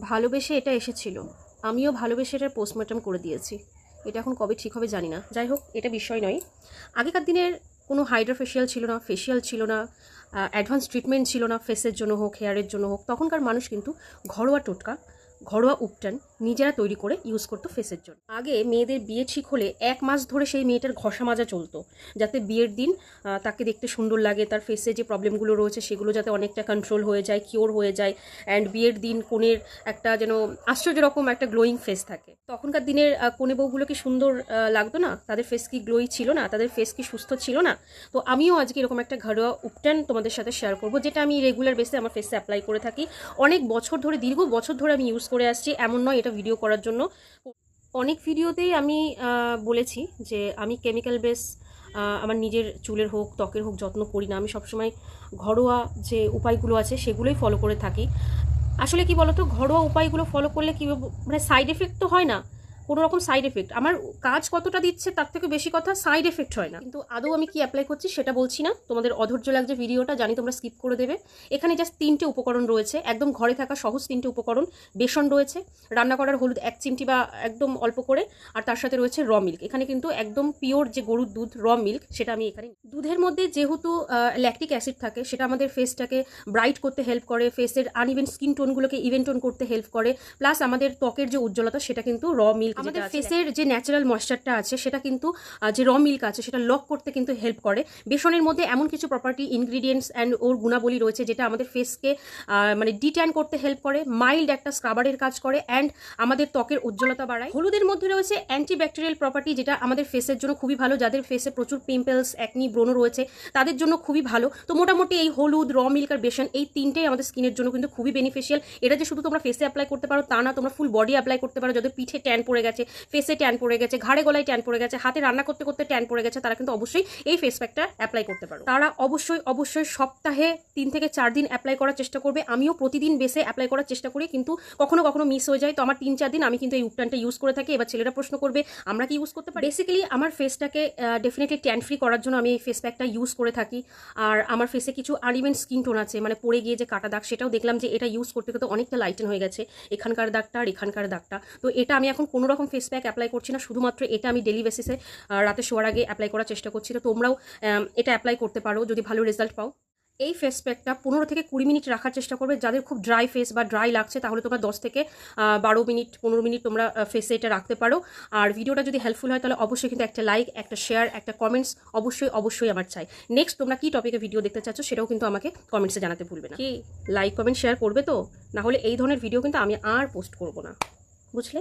ভালোবেসে এটা এসেছিল। আমিও ভালোবেসে এটার পোস্টমর্টম করে দিয়েছি। এটা এখন কবে ঠিক হবে জানি না। যাই হোক, এটা বিষয় নয়। আগেকার দিনের কোনো হাইড্রোফেশিয়াল ছিল না ফেশিয়াল ছিল না অ্যাডভান্স ট্রিটমেন্ট ছিল না ফেসের জন্য হোক হেয়ারের জন্য হোক, তখনকার মানুষ কিন্তু ঘরোয়া টোটকা, ঘরোয়া উপটান নিজেরা তৈরি করে ইউজ করতো ফেসের জন্য। আগে মেয়েদের বিয়ে ঠিক হলে এক মাস ধরে সেই মেয়েটার ঘষা মাজা চলতো যাতে বিয়ের দিন তাকে দেখতে সুন্দর লাগে তার ফেসে যে প্রবলেমগুলো রয়েছে সেগুলো যাতে অনেকটা কন্ট্রোল হয়ে যায় কিওর হয়ে যায় অ্যান্ড বিয়ের দিন কনের একটা যেন আশ্চর্য রকম একটা গ্লোয়িং ফেস থাকে। তখনকার দিনের আহ, কনে বউগুলো কি সুন্দর লাগতো না তাদের ফেস কি গ্লোই ছিল না তাদের ফেস কি সুস্থ ছিল না। তো আমিও আজকে এরকম একটা ঘরোয়া উপটান তোমাদের সাথে শেয়ার করব যেটা আমি রেগুলার বেসে আমার ফেসে অ্যাপ্লাই করে থাকি। অনেক বছর ধরে দীর্ঘ বছর ধরে আমি ইউজ করে আসছি এমন নয় এটা ভিডিও করার জন্য। অনেক ভিডিওতেই আমি বলেছি যে আমি কেমিক্যাল বেস আমার নিজের চুলের হোক, ত্বকের হোক যত্ন করি না। আমি সবসময় ঘরোয়া যে উপায়গুলো আছে সেগুলোই ফলো করে থাকি। আসলে কি বলতো? ঘরোয়া উপায়গুলো ফলো করলে কি মানে সাইড এফেক্ট তো হয় না। কোনো রকম সাইড এফেক্ট আমার কাজ কতটা দিচ্ছে তার থেকে বেশি কথা সাইড এফেক্ট হয় না। কিন্তু আদৌ আমি কি অ্যাপ্লাই করছি সেটা বলছি না। তোমাদের অধৈর্য লাগছে ভিডিওটা জানি তোমরা স্কিপ করে দেবে। এখানে জাস্ট তিনটে উপকরণ রয়েছে। একদম ঘরে থাকা সহজ তিনটে উপকরণ। বেসন রয়েছে, রান্না করার হলুদ এক চিমটি বা একদম অল্প করে। আর তার সাথে রয়েছে র মিল্ক এখানে কিন্তু একদম পিওর যে গরুর দুধ র মিল্ক সেটা আমি এখানে দুধের মধ্যে যেহেতু ল্যাকটিক অ্যাসিড থাকে, সেটা আমাদের ফেসটাকে ব্রাইট করতে হেল্প করে। ফেসের আন আনইভেন স্কিন টোনগুলোকে ইভেন টোন করতে হেল্প করে। প্লাস আমাদের ত্বকের যে উজ্জ্বলতা, সেটা কিন্তু র মিল্ক আমাদের ফেসের যে ন্যাচারাল ময়েশ্চারটা আছে সেটা কিন্তু যে র মিল্ক আছে সেটা লক করতে কিন্তু হেল্প করে। বেসনের মধ্যে এমন কিছু প্রপার্টি ইনগ্রিডিয়েন্টস অ্যান্ড ওর গুণাবলী রয়েছে যেটা আমাদের ফেসকে মানে ডিট্যান করতে হেল্প করে মাইল্ড একটা স্ক্রাবারের কাজ করে অ্যান্ড আমাদের ত্বকের উজ্জ্বলতা বাড়ায়। হলুদের মধ্যে রয়েছে অ্যান্টিব্যাকটেরিয়াল প্রপার্টি যেটা আমাদের ফেসের জন্য খুবই ভালো যাদের ফেসে প্রচুর পিম্পলস একনি ব্রণ রয়েছে তাদের জন্য খুবই ভালো। তো মোটামুটি এই হলুদ র মিল্ক আর বেসন এই তিনটেই আমাদের স্কিনের জন্য কিন্তু খুবই বেনিফিশিয়াল এটা যে শুধু তোমরা ফেসে অ্যাপ্লাই করতে পারো তা না তোমরা ফুল বডি অ্যাপ্লাই করতে পারো যাদের পিঠে ট্যান পড়ে গেছে ফেসে ট্যান পড়ে গেছে, ঘাড়ে গলায় ট্যান পড়ে গেছে, হাতে রান্না করতে করতে ট্যান পড়ে গেছে, তারা কিন্তু অবশ্যই এই ফেস প্যাকটা অ্যাপ্লাই করতে পারো। তারা অবশ্যই অবশ্যই সপ্তাহে তিন থেকে চার দিন অ্যাপ্লাই করার চেষ্টা করবে। আমিও প্রতিদিন বেসে অ্যাপ্লাই করার চেষ্টা করি, কিন্তু কখনো কখনো মিস হয়ে যায়। তো আমার তিন চার দিন আমি কিন্তু এই উপটানটা ইউজ করে থাকি, এবার ছেলেরা প্রশ্ন করবে, আমরা কি ইউজ করতে পারি? বেসিক্যালি আমার ফেসটাকে ডেফিনেটলি ট্যান ফ্রি করার জন্য আমি এই ফেস প্যাকটা ইউজ করে থাকি। আর আমার ফেসে কিছু আনইভেন স্কিন টোন আছে মানে পড়ে গিয়ে যে কাটা দাগ, সেটাও দেখলাম যে এটা ইউজ করতে করতে অনেকটা লাইটেন হয়ে গেছে। এখানকার দাগটা আর এখানকার দাগটা। তো এটা আমি এখন কোনো রকম ফেস প্যাক অ্যাপ্লাই করছি না। শুধুমাত্র এটা আমি ডেলি বেসিসে রাতে শোয়ার আগে অ্যাপ্লাই করার চেষ্টা করছি। তো তোমরাও এটা অ্যাপ্লাই করতে পারো যদি ভালো রেজাল্ট পাও। এই ফেস প্যাকটা পনেরো থেকে কুড়ি মিনিট রাখার চেষ্টা করবে। যাদের খুব ড্রাই ফেস বা ড্রাই লাগছে তাহলে তোমরা দশ থেকে বারো মিনিট পনেরো মিনিট তোমরা ফেসে এটা রাখতে পারো। আর ভিডিওটা যদি হেল্পফুল হয় তাহলে অবশ্যই কিন্তু একটা লাইক একটা শেয়ার একটা কমেন্টস অবশ্যই অবশ্যই আমার চাই। নেক্সট তোমরা কি টপিকে ভিডিও দেখতে চাচ্ছ সেটাও কিন্তু আমাকে কমেন্টসে জানাতে ভুলবে না। কি? লাইক কমেন্ট শেয়ার করবে তো? না হলে এই ধরনের ভিডিও কিন্তু আমি আর পোস্ট করব না। বুঝলে?